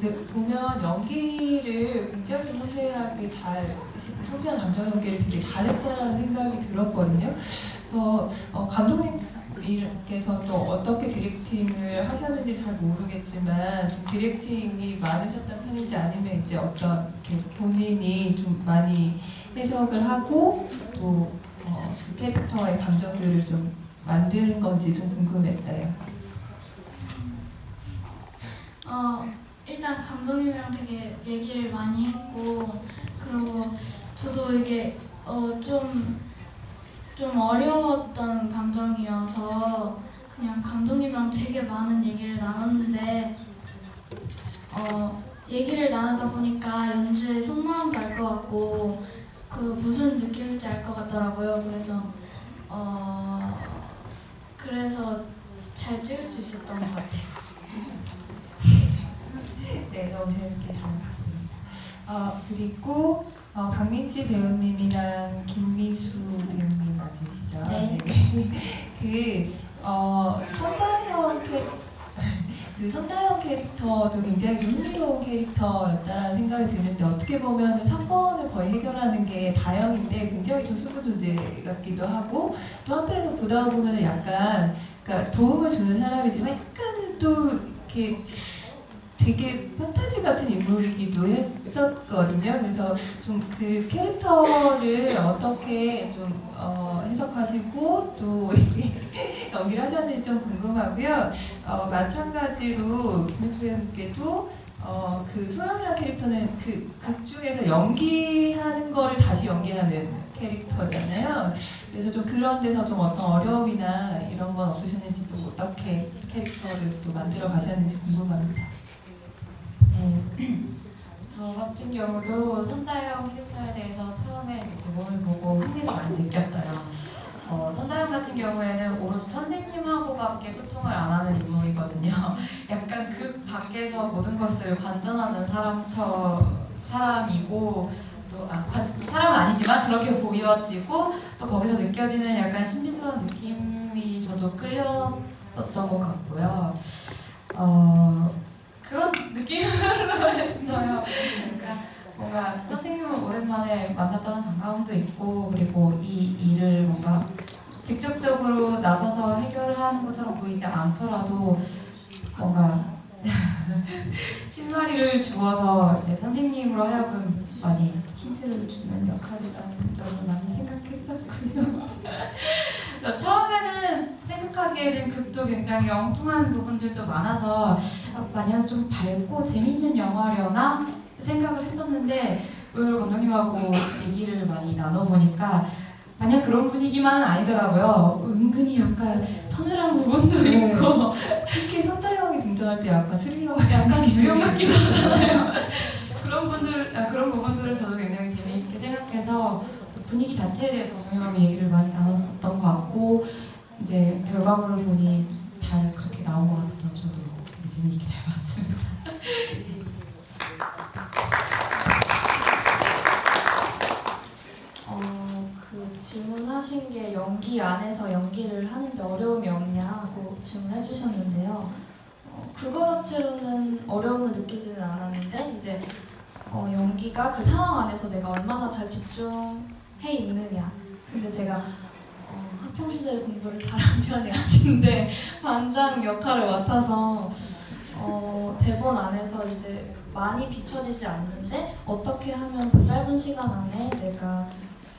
근데 보면 연기를 굉장히 섬세하게 잘, 섬세한 감정 연기를 되게 잘했다라는 생각이 들었거든요. 그래서 어, 감독님께서 또 어떻게 디렉팅을 하셨는지 잘 모르겠지만 좀 디렉팅이 많으셨던 편인지 아니면 이제 어떤 본인이 좀 많이 해석을 하고 또 어, 그 캐릭터의 감정들을 좀 만드는 건지 좀 궁금했어요. 어, 일단 감독님이랑 되게 얘기를 많이 했고, 그리고 저도 이게 어, 좀, 좀 어려웠던 감정이어서 그냥 감독님이랑 되게 많은 얘기를 나눴는데, 어, 얘기를 나누다 보니까 연주에 속마음도 알 것 같고, 그 무슨 느낌인지 알 것 같더라고요. 그래서, 어, 그래서 잘 찍을 수 있었던 것 같아요. 네, 너무 재밌게 잘 봤습니다. 어, 그리고 어, 박민지 배우님이랑 김미수 배우님 맞으시죠? 네. 그 어, 손다현 캐, 그 손다현 캐릭터도 굉장히 흥미로운 캐릭터였다라는 생각이 드는데 어떻게 보면 사건을 거의 해결하는 게 다영인데 굉장히 좀 수구 존재 같기도 하고 또 한편에서 보다 보면 약간 그러니까 도움을 주는 사람이지만 약간은 또 이렇게 되게 판타지 같은 인물이기도 했었거든요. 그래서 좀 그 캐릭터를 어떻게 좀 어, 해석하시고 또 연기를 하셨는지 좀 궁금하고요. 어, 마찬가지로 김혜수 배우님께도 어, 그 소영이라는 캐릭터는 그 극 중에서 연기하는 거를 다시 연기하는 캐릭터잖아요. 그래서 좀 그런 데서 좀 어떤 어려움이나 이런 건 없으셨는지 또 어떻게 캐릭터를 또 만들어 가셨는지 궁금합니다. 네. 저 같은 경우도 손다영 캐릭터에 대해서 처음에 대본을 보고 흥미를 많이 느꼈어요. 어, 손다영 같은 경우에는 오로지 선생님하고밖에 소통을 안 하는 인물이거든요. 약간 그 밖에서 모든 것을 관전하는 사람처 사람이고 또 아, 관- 사람은 아니지만 그렇게 보여지고 또 거기서 느껴지는 약간 신비스러운 느낌이 저도 끌렸었던 것 같고요. 어, 그런 느낌으로 했어요. 그러니까 뭔가 선생님을 오랜만에 만났다는 반가움도 있고 그리고 이 일을 뭔가 직접적으로 나서서 해결을 하는 것처럼 보이지 않더라도 뭔가 실마리를 주어서 이제 선생님으로 하여금 많이 힌트를 주는 역할이라는 점을 많이 생각했었고요. 처음에는 생각하기에는 극도 굉장히 엉뚱한 부분들도 많아서 아, 마냥 좀 밝고 재밌는 영화려나 생각을 했었는데 오늘 감독님하고 얘기를 많이 나눠보니까 마냥 그런 분위기만은 아니더라고요. 은근히 약간 서늘한 부분도 네. 있고 특히 손다영이 등장할 때 약간 스릴러 약간 유령 같기도 하잖아요. 그런 분들, 아, 그런 부분들을 저도 굉장히 재미있게 생각해서 또 분위기 자체에 대해서 감독님하고 얘기를 많이 나눴었던 것 같고 이제 결과물을 보니 잘 그렇게 나온 것 같아서 저도 재미있게 잘 봤습니다. 어, 그 질문하신 게 연기 안에서 연기를 하는데 어려움이 없냐고 질문해 주셨는데요. 어, 그거 자체로는 어려움을 느끼지는 않았는데 이제 어, 연기가 그 상황 안에서 내가 얼마나 잘 집중해 있느냐. 근데 제가 어, 학창 시절에 공부를 잘한 편이 아닌데 반장 역할을 맡아서 어, 대본 안에서 이제 많이 비춰지지 않는데 어떻게 하면 그 짧은 시간 안에 내가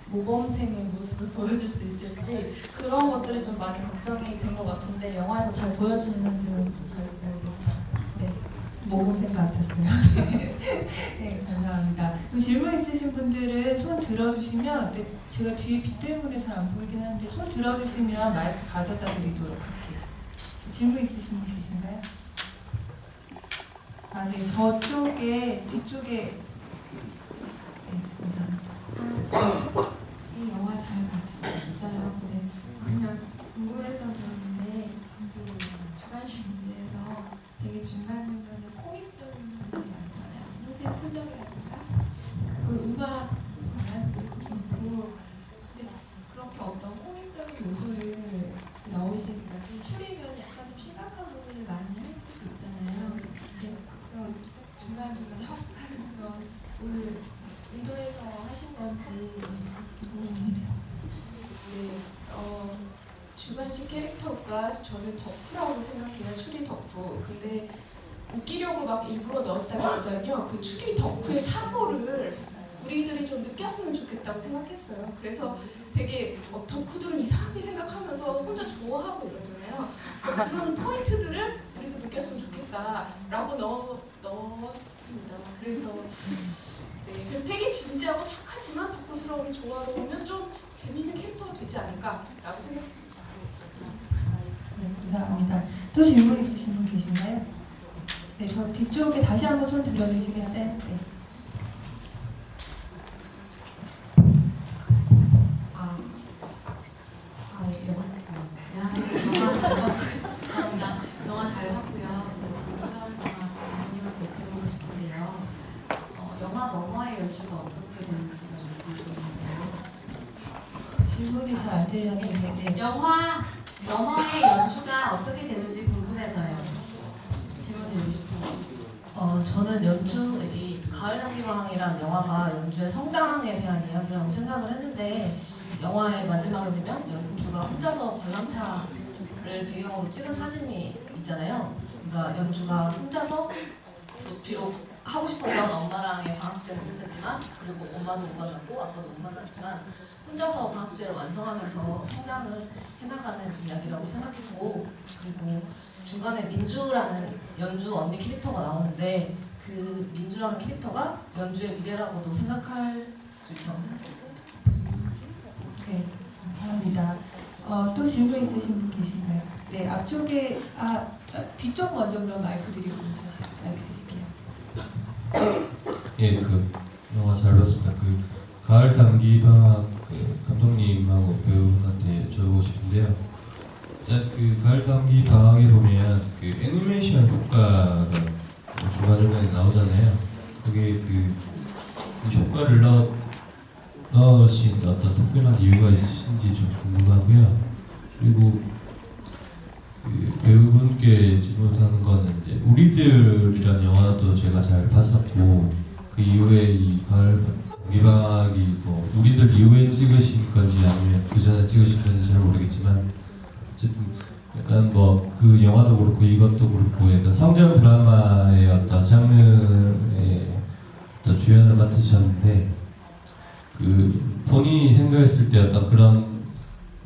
모범생의 모습을 보여줄 수 있을지 그런 것들이 좀 많이 걱정이 된 것 같은데 영화에서 잘 보여주는지는 잘 모르겠어요. 네. 모범생 같았어요. 네, 감사합니다. 그럼 질문 있으신 분들은 손 들어주시면 네, 제가 뒤에 빛 때문에 잘 안 보이긴 하는데 손 들어주시면 마이크 가져다 드리도록 할게요. 질문 있으신 분 계신가요? 아, 네, 저쪽에 뒤쪽에 네, 감사합니다. 이 영화 잘 봤어요. 근데 그냥 궁금해서 어, 주관식 캐릭터가 저는 덕후라고 생각해요. 추리 덕후. 근데 웃기려고 막 일부러 넣었다기보다는요. 그 추리 덕후의 사고를 우리들이 좀 느꼈으면 좋겠다고 생각했어요. 그래서 되게 어, 덕후들은 이상하게 생각하면서 혼자 좋아하고 이러잖아요. 그런 포인트들을 우리도 느꼈으면 좋겠다라고 넣, 넣었습니다. 그래서 네, 그래서 되게 진지하고 착 하지만 덕후스러움이 조화로우면 좀 재미있는 캐릭터가 되지 않을까라고 생각했습니다. 네, 감사합니다. 또 질문 있으신 분 계신가요? 네, 저 뒤쪽에 다시 한번 손 들어주시겠어요? 네. 아, 아 예, 영화 안녕하세요. 영화 잘 봤고요. 감사합니다. 영화 잘 봤고요. 사월 동안 대한민국 여쭤보고 싶은데요. 어, 영화 너머의 연주가 어떻게 되는지가 좀 궁금해서요. 질문이 잘 안 들렸는데 네. 영화 너머의 연주가 어떻게 되는지 궁금해서요. 질문 드리고 싶습니다. 어, 저는 연주, 이 가을 향기방이라는 영화가 연주의 성장에 대한 이야기라고 생각을 했는데 영화의 마지막에 보면 연주가 혼자서 관람차를 배경으로 찍은 사진이 있잖아요. 그러니까 연주가 혼자서 그 비록 하고 싶었던 엄마랑의 방학축제는 못했지만 그리고 엄마도 못 만났고 아빠도 못 만났지만 혼자서 방학축제를 완성하면서 성장을 해나가는 이야기라고 생각했고 그리고 중간에 민주라는 연주 언니 캐릭터가 나오는데 그 민주라는 캐릭터가 연주의 미래라고도 생각할 수 있다고 생각했어요. 네, 감사합니다. 어, 또 질문 있으신 분 계신가요? 네, 앞쪽에 아 아, 뒤쪽 먼저 그럼 마이크 드리고 다시 마이크 드릴게요. 예, 그 영화 잘 봤습니다. 그 가을 감기 방학 그 감독님하고 배우분한테 여쭤보고 싶은데요. 그 가을 감기 방학에 보면 그 애니메이션 효과가 중간 중간에 나오잖아요. 그게 그 효과를 넣 넣으신 어떤 특별한 이유가 있으신지 좀 궁금하고요. 그리고 그 배우분께 질문하는 거는 이제 우리들이라는 영화도 제가 잘 봤었고 그 이후에 이 가을 미박이 뭐 우리들 이후에 찍으신 건지 아니면 그 전에 찍으신 건지 잘 모르겠지만 어쨌든 약간 뭐 그 영화도 그렇고 이것도 그렇고 약간 성장 드라마의 어떤 장르의 어떤 주연을 맡으셨는데 그 본인이 생각했을 때 어떤 그런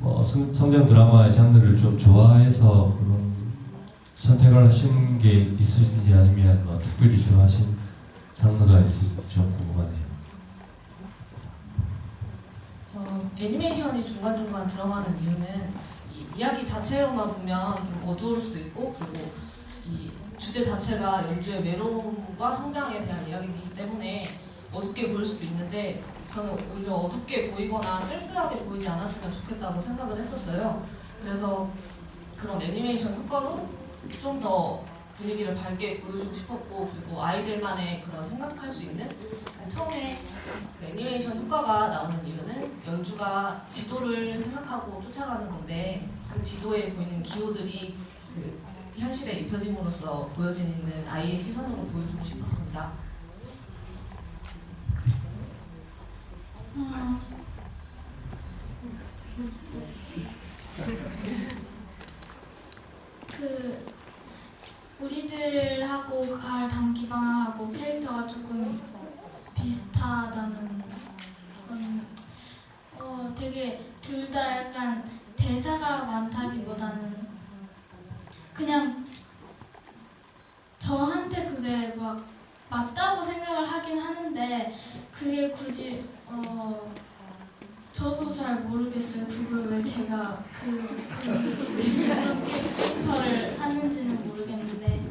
뭐 성- 성장 드라마의 장르를 좀 좋아해서 그런 선택을 하신 게 있으신지 아니면 뭐 특별히 좋아하신 장르가 있을지 좀 궁금하네요. 어, 애니메이션이 중간중간 들어가는 이유는 이 이야기 자체로만 보면 좀 어두울 수도 있고 그리고 이 주제 자체가 연주의 외로움과 성장에 대한 이야기이기 때문에 어둡게 보일 수도 있는데 저는 오히려 어둡게 보이거나 쓸쓸하게 보이지 않았으면 좋겠다고 생각을 했었어요. 그래서 그런 애니메이션 효과로 좀 더 분위기를 밝게 보여주고 싶었고 그리고 아이들만의 그런 생각할 수 있는 그 처음에 그 애니메이션 효과가 나오는 이유는 연주가 지도를 생각하고 쫓아가는 건데 그 지도에 보이는 기호들이 그 현실에 입혀짐으로써 보여지는 아이의 시선으로 보여주고 싶었습니다. 음, 그 우리들하고 그 가을 단기방하고 캐릭터가 조금 비슷하다는 그런 어 되게 둘 다 약간 대사가 많다기보다는 그냥 저한테 그게 막 맞다고 생각을 하긴 하는데 그게 굳이 어 저도 잘 모르겠어요. 그걸 왜 제가 그, 그 캐릭터를 하는지는 모르겠는데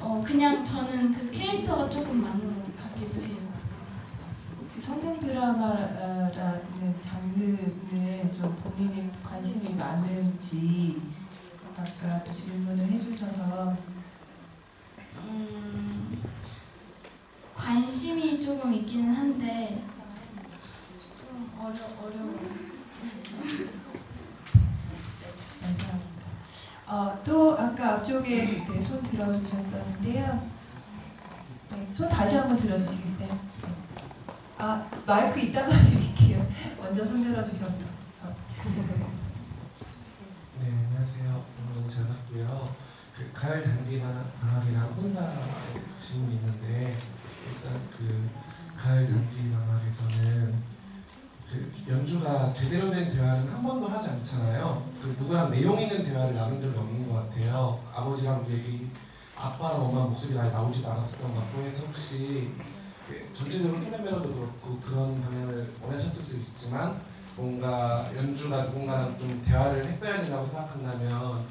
어 그냥 저는 그 캐릭터가 조금 맞는 것 같기도 해요. 성장 드라마라는 장르는 좀 본인이 관심이 많은지 아까 또 질문을 해주셔서 음, 관심이 조금 있기는 한데 좀 어려 어려워요. 감사합니다. 어, 또 아까 앞쪽에 네, 손 들어주셨었는데요. 네, 손 다시 한번 들어주시겠어요? 네. 아 마이크 이따가 드릴게요. 먼저 손 들어주셨어. 네, 안녕하세요. 어, 가을 단기 방학이랑 혼자 질문이 있는데 일단 그 가을 단기 방학에서는 그 연주가 제대로 된 대화를 한 번도 하지 않잖아요. 그 누구랑 내용 있는 대화를 나눈 적이 없는 것 같아요. 아버지랑 얘기, 아빠랑 엄마 목소리가 아예 나오지도 않았었던 것 같고 해서 혹시 그 전체적으로 팀 멤버도 그렇고 그런 방향을 원하셨을 수도 있지만 뭔가 연주가 누군가랑 좀 대화를 했어야 된다고 생각한다면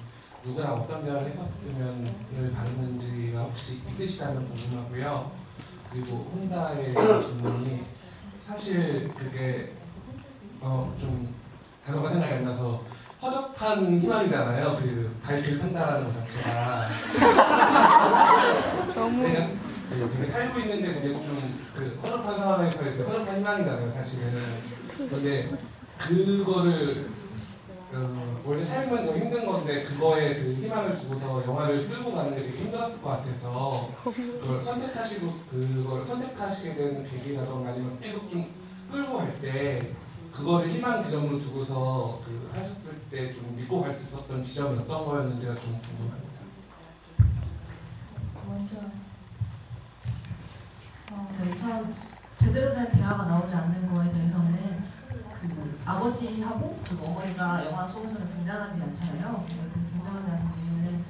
누구랑 어떤 대화를 했었으면 을 바르는지가 혹시 있으시다면 궁금하고요. 그리고 혼다의 질문이 사실 그게 어 좀 단어가 생각이 안 나서 허접한 희망이잖아요. 그 갈길 판다라는 것 자체가 너무 되게 살고 있는데 되게 좀그 허접한 상황에서 이제 허접한 희망이잖아요. 사실은 근데 그거를 어, 원래 삶은 더 힘든 건데 그거에 그 희망을 두고서 영화를 끌고 가는 게 되게 힘들었을 것 같아서 그걸 선택하시고 그걸 선택하시게 된 계기라던가 아니면 계속 좀 끌고 갈 때 그거를 희망 지점으로 두고서 그 하셨을 때 좀 믿고 갈 수 있었던 지점이 어떤 거였는지가 좀 궁금합니다. 먼저 어, 네, 우선 제대로 된 대화가 나오지 않는 거에 대해서는 그 아버지하고 그리고 어머니가 영화 속에서는 등장하지 않잖아요. 그 등장하지 않는 이유는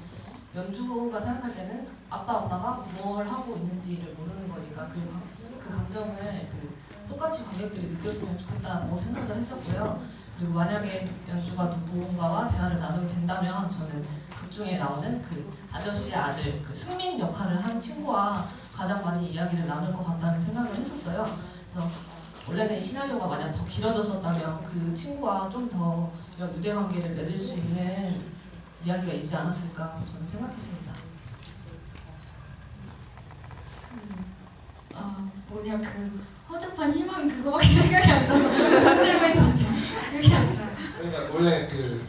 연주가 생각할 때는 아빠 엄마가 뭘 하고 있는지를 모르는 거니까 그, 감- 그 감정을 그 똑같이 관객들이 느꼈으면 좋겠다고 생각을 했었고요. 그리고 만약에 연주가 누군가와 대화를 나누게 된다면 저는 극 중에 나오는 그 아저씨의 아들 그 승민 역할을 한 친구와 가장 많이 이야기를 나눌 것 같다는 생각을 했었어요. 그래서 원래는 이 시나리오가 만약 더 길어졌었다면 그 친구와 좀 더 이런 유대 관계를 맺을 수 있는 이야기가 있지 않았을까 저는 생각했습니다. 아 뭐냐 그 허접한 희망 그거밖에 생각이 안 나서 흔들면 진짜 기억이 안 나요. 그러니까 원래 그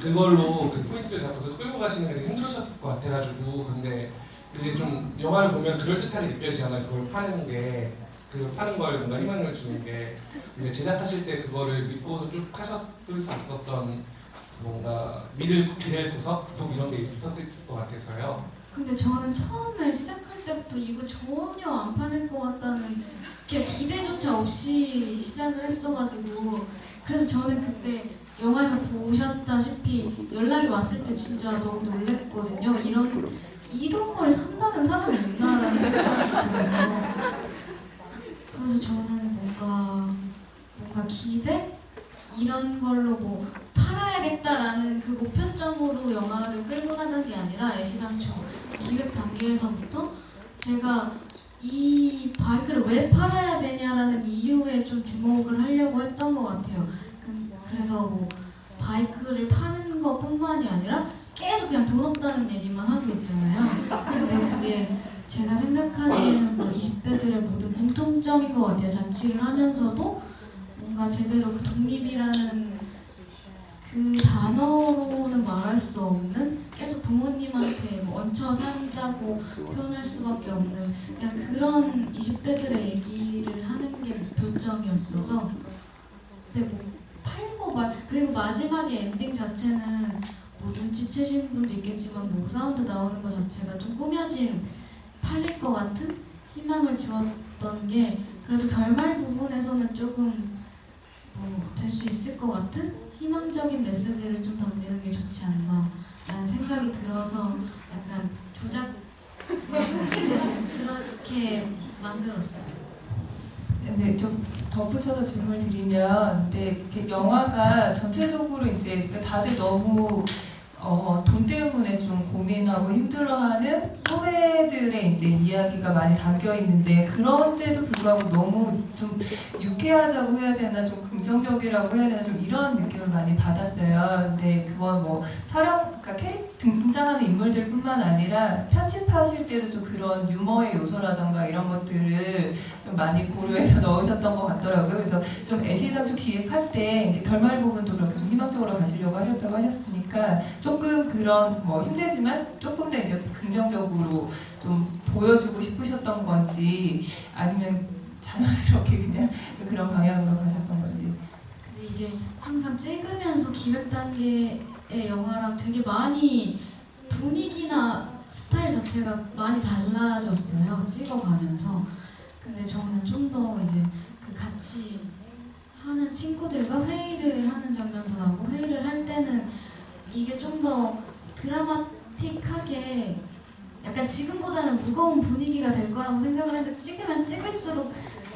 그걸로 그 포인트를 잡고 끌고 가시는 게 힘들으셨을 것 같아가지고 근데 그게 좀 영화를 보면 그럴듯하게 느껴지잖아요. 그걸 파는 게. 그 파는 거에 뭔가 희망을 주는 게 근데 제작하실 때 그거를 믿고서 쭉 하셨을 수 있었던 뭔가 믿을 기댈 구석 또 이런 게 있었을 것 같아서요. 근데 저는 처음에 시작할 때부터 이거 전혀 안 팔릴 것 같다는 게 기대조차 없이 시작을 했어가지고 그래서 저는 그때 영화에서 보셨다시피 연락이 왔을 때 진짜 너무 놀랬거든요. 이런 이런 걸 산다는 사람이 있나라는 생각이 들어서 저는 뭔가 뭔가 기대 이런 걸로 뭐 팔아야겠다라는 그 목표점으로 영화를 끌고 나간 게 아니라 애시당초 기획 단계에서부터 제가 이 바이크를 왜 팔아야 되냐라는 이유에 좀 주목을 하려고 했던 것 같아요. 그- 그래서 뭐 바이크를 파는 것뿐만이 아니라 계속 그냥 돈 없다는 얘기만 하고 있잖아요. 근데 그게 제가 생각하기에는 뭐 20대들의 모든 공통점인 것 같아요. 자취를 하면서도 뭔가 제대로 그 독립이라는 그 단어로는 말할 수 없는 계속 부모님한테 뭐 얹혀 산다고 표현할 수밖에 없는 그냥 그런 20대들의 얘기를 하는 게 목표점이었어서 근데 뭐 팔고 말 그리고 마지막에 엔딩 자체는 뭐 눈치채신 분도 있겠지만 뭐 사운드 나오는 것 자체가 좀 꾸며진 팔릴 것 같은 희망을 주었던 게 그래도 결말 부분에서는 조금 뭐될수 있을 것 같은 희망적인 메시지를 좀 던지는 게 좋지 않나 라는 생각이 들어서 약간 조작 그렇게 만들었어요. 네, 좀 덧붙여서 질문을 드리면, 네, 이렇게 영화가 전체적으로 이제 그러니까 다들 너무 어, 돈 때문에 좀 고민하고 힘들어하는 소외들의 이제 이야기가 많이 담겨 있는데 그런데도 불구하고 너무 좀 유쾌하다고 해야 되나 좀 긍정적이라고 해야 되나 좀 이런 느낌을 많이 받았어요. 근데 그건 뭐 촬영, 그러니까 캐릭 등장하는 인물들뿐만 아니라 편집하실 때도 좀 그런 유머의 요소라던가 이런 것들을 좀 많이 고려해서 넣으셨던 것 같더라고요. 그래서 좀 애시당초 기획할 때 이제 결말 부분도 그렇게 좀 희망적으로 가시려고 하셨다고 하셨으니까 조금 그런 뭐 힘들지만 조금 더 이제 긍정적으로 좀 보여주고 싶으셨던 건지 아니면 자연스럽게 그냥 좀 그런 방향으로 가셨던 건지. 근데 이게 항상 찍으면서 기획 단계의 영화랑 되게 많이 분위기나 스타일 자체가 많이 달라졌어요. 찍어가면서. 근데 저는 좀 더 이제 그 같이 하는 친구들과 회의를 하는 장면도 나고 회의를 할 때는 이게 좀 더 드라마틱하게 약간 지금보다는 무거운 분위기가 될 거라고 생각을 했는데 찍으면 찍을수록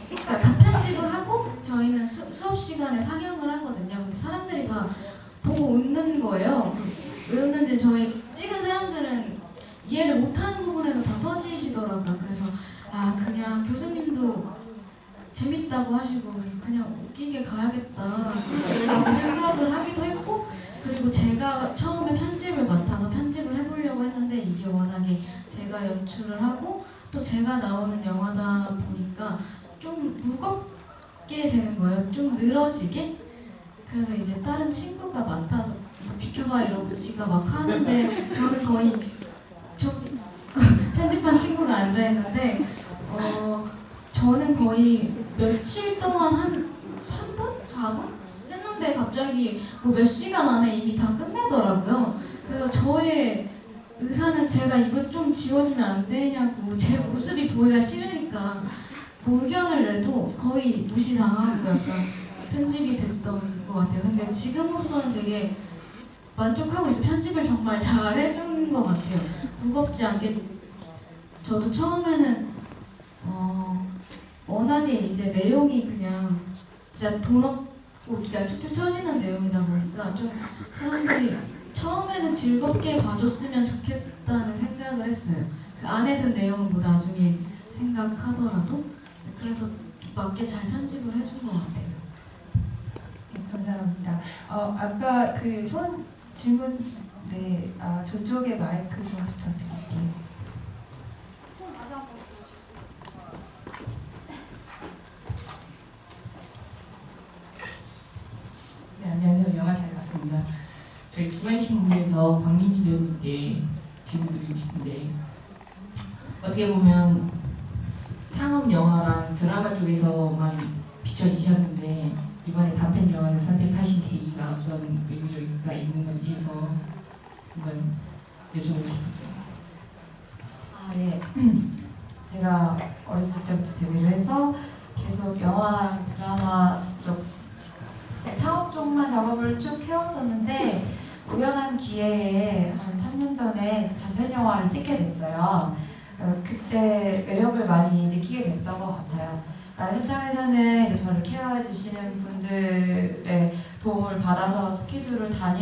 그러니까 가편집을 하고 저희는 수, 수업 시간에 상영을 하거든요. 근데 사람들이 다 보고 웃는 거예요. 왜 웃는지 저희 찍은 사람들은 이해를 못하는 부분에서 다 터지시더라고요. 그래서 아 그냥 교수님도 재밌다고 하시고 그래서 그냥 웃기게 가야겠다라고 생각을 하기도 했고 그리고 제가 처음에 편집을 맡아서 편집을 해보려고 했는데 이게 워낙에 제가 연출을 하고 또 제가 나오는 영화다 보니까 좀 무겁게 되는 거예요. 좀 늘어지게. 그래서 이제 다른 친구가 맡아서 비켜봐 이러고 지가 막 하는데 저는 거의 저 편집한 친구가 앉아 있는데 어 저는 거의 며칠 동안 한 3분? 4분? 했는데 갑자기 뭐 몇 시간 안에 이미 다 끝내더라고요. 그래서 저의 의사는 제가 이거 좀 지워지면 안 되냐고 제 모습이 보기가 싫으니까 뭐 의견을 내도 거의 무시당하고 약간 편집이 됐던 것 같아요. 근데 지금으로서는 되게 만족하고 있어요. 편집을 정말 잘 해준 것 같아요. 무겁지 않게 저도 처음에는 어 워낙에 이제 내용이 그냥 진짜 돈 없고 그냥 툭툭 쳐지는 내용이다 보니까 좀 사람들이 처음에는 즐겁게 봐줬으면 좋겠다는 생각을 했어요. 그 안에 든 내용은 뭐 나중에 생각하더라도 그래서 맞게 잘 편집을 해준 것 같아요. 네, 감사합니다. 어, 아까 그 손 질문 네, 아, 저쪽에 마이크 좀 부탁드릴게요. 네, 안녕하세요. 영화 잘 봤습니다. 저희 기관신문에서 박민지 배우님께 질문 드리고 싶은데 어떻게 보면 상업 영화랑 드라마 쪽에서만 비춰지셨는데 이번에 단편 영화를 선택하신 계기가 어떤 외부적인가 있는 건지 해서 한번 여쭤보고 싶었어요. 아, 예. 제가 어렸을 때부터 데뷔를 해서 계속 영화랑 드라마 쪽, 사업 쪽만 작업을 쭉 해왔었는데 우연한 기회에 한 3년 전에 단편 영화를 찍게 됐어요. 어, 그때 매력을 많이 느끼게 됐던 것 같아요. 그러니까 현장에서는 이제 저를 케어해 주시는 분들의 도움을 받아서 스케줄을 다닐